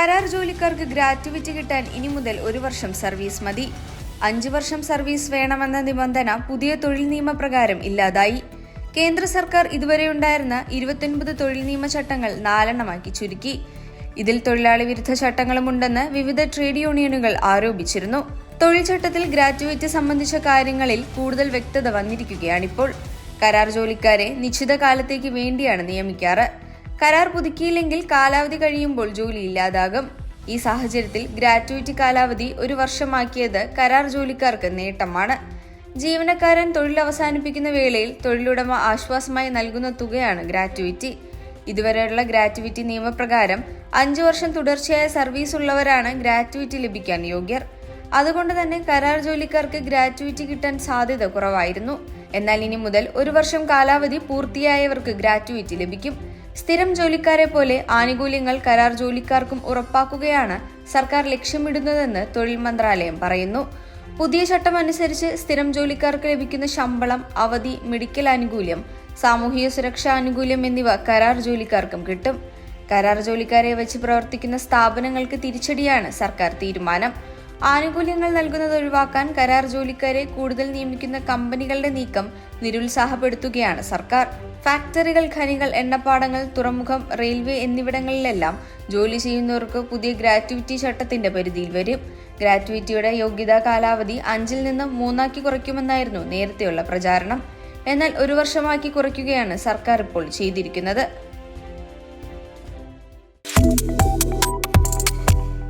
കരാർ ജോലിക്കാർക്ക് ഗ്രാറ്റുവിറ്റി കിട്ടാൻ ഇനി മുതൽ ഒരു വർഷം സർവീസ് മതി. അഞ്ചു വർഷം സർവീസ് വേണമെന്ന നിബന്ധന പുതിയ തൊഴിൽ നിയമപ്രകാരം ഇല്ലാതായി. കേന്ദ്ര സർക്കാർ ഇതുവരെ ഉണ്ടായിരുന്ന ഇരുപത്തൊൻപത് തൊഴിൽ നിയമ ചട്ടങ്ങൾ നാലെണ്ണമാക്കി ചുരുക്കി. ഇതിൽ തൊഴിലാളി വിരുദ്ധ ചട്ടങ്ങളുമുണ്ടെന്ന് വിവിധ ട്രേഡ് യൂണിയനുകൾ ആരോപിച്ചിരുന്നു. തൊഴിൽ ചട്ടത്തിൽ ഗ്രാറ്റുവിറ്റി സംബന്ധിച്ച കാര്യങ്ങളിൽ കൂടുതൽ വ്യക്തത വന്നിരിക്കുകയാണിപ്പോൾ. കരാർ ജോലിക്കാരെ നിശ്ചിത കാലത്തേക്ക് വേണ്ടിയാണ് നിയമിക്കാറ്. കരാർ പുതുക്കിയില്ലെങ്കിൽ കാലാവധി കഴിയുമ്പോൾ ജോലി ഇല്ലാതാകും. ഈ സാഹചര്യത്തിൽ ഗ്രാറ്റുവിറ്റി കാലാവധി ഒരു വർഷമാക്കിയത് കരാർ ജോലിക്കാർക്ക് നേട്ടമാണ്. ജീവനക്കാരൻ തൊഴിൽ അവസാനിപ്പിക്കുന്ന വേളയിൽ തൊഴിലുടമ ആശ്വാസമായി നൽകുന്ന തുകയാണ് ഗ്രാറ്റുവിറ്റി. ഇതുവരെയുള്ള ഗ്രാറ്റുവിറ്റി നിയമപ്രകാരം അഞ്ചു വർഷം തുടർച്ചയായ സർവീസ് ഉള്ളവരാണ് ഗ്രാറ്റുവിറ്റി ലഭിക്കാൻ യോഗ്യർ. അതുകൊണ്ട് തന്നെ കരാർ ജോലിക്കാർക്ക് ഗ്രാറ്റുവിറ്റി കിട്ടാൻ സാധ്യത കുറവായിരുന്നു. എന്നാൽ ഇനി മുതൽ ഒരു വർഷം കാലാവധി പൂർത്തിയായവർക്ക് ഗ്രാറ്റുവിറ്റി ലഭിക്കും. സ്ഥിരം ജോലിക്കാരെ പോലെ ആനുകൂല്യങ്ങൾ കരാർ ജോലിക്കാർക്കും ഉറപ്പാക്കുകയാണ് സർക്കാർ ലക്ഷ്യമിടുന്നതെന്ന് തൊഴിൽ മന്ത്രാലയം പറയുന്നു. പുതിയ ചട്ടം അനുസരിച്ച് സ്ഥിരം ജോലിക്കാർക്ക് ലഭിക്കുന്ന ശമ്പളം അവധി മെഡിക്കൽ ആനുകൂല്യം സാമൂഹിക സുരക്ഷാ ആനുകൂല്യം എന്നിവ കരാർ ജോലിക്കാർക്കും കിട്ടും. കരാർ ജോലിക്കാരെ വെച്ച് പ്രവർത്തിക്കുന്ന സ്ഥാപനങ്ങൾക്ക് തിരിച്ചടിയാണ് സർക്കാർ തീരുമാനം. ആനുകൂല്യങ്ങൾ നൽകുന്നത് ഒഴിവാക്കാൻ കരാർ ജോലിക്കാരെ കൂടുതൽ നിയമിക്കുന്ന കമ്പനികളുടെ നീക്കം നിരുത്സാഹപ്പെടുത്തുകയാണ് സർക്കാർ. ഫാക്ടറികൾ ഖനികൾ എണ്ണപ്പാടങ്ങൾ തുറമുഖം റെയിൽവേ എന്നിവിടങ്ങളിലെല്ലാം ജോലി ചെയ്യുന്നവർക്ക് പുതിയ ഗ്രാറ്റുവിറ്റി ചട്ടത്തിന്റെ പരിധിയിൽ വരും. ഗ്രാറ്റുവിറ്റിയുടെ യോഗ്യതാ കാലാവധി അഞ്ചിൽ നിന്ന് മൂന്നാക്കി കുറയ്ക്കുമെന്നായിരുന്നു നേരത്തെയുള്ള പ്രചാരണം. എന്നാൽ ഒരു വർഷമാക്കി കുറയ്ക്കുകയാണ് സർക്കാർ ഇപ്പോൾ ചെയ്തിരിക്കുന്നത്.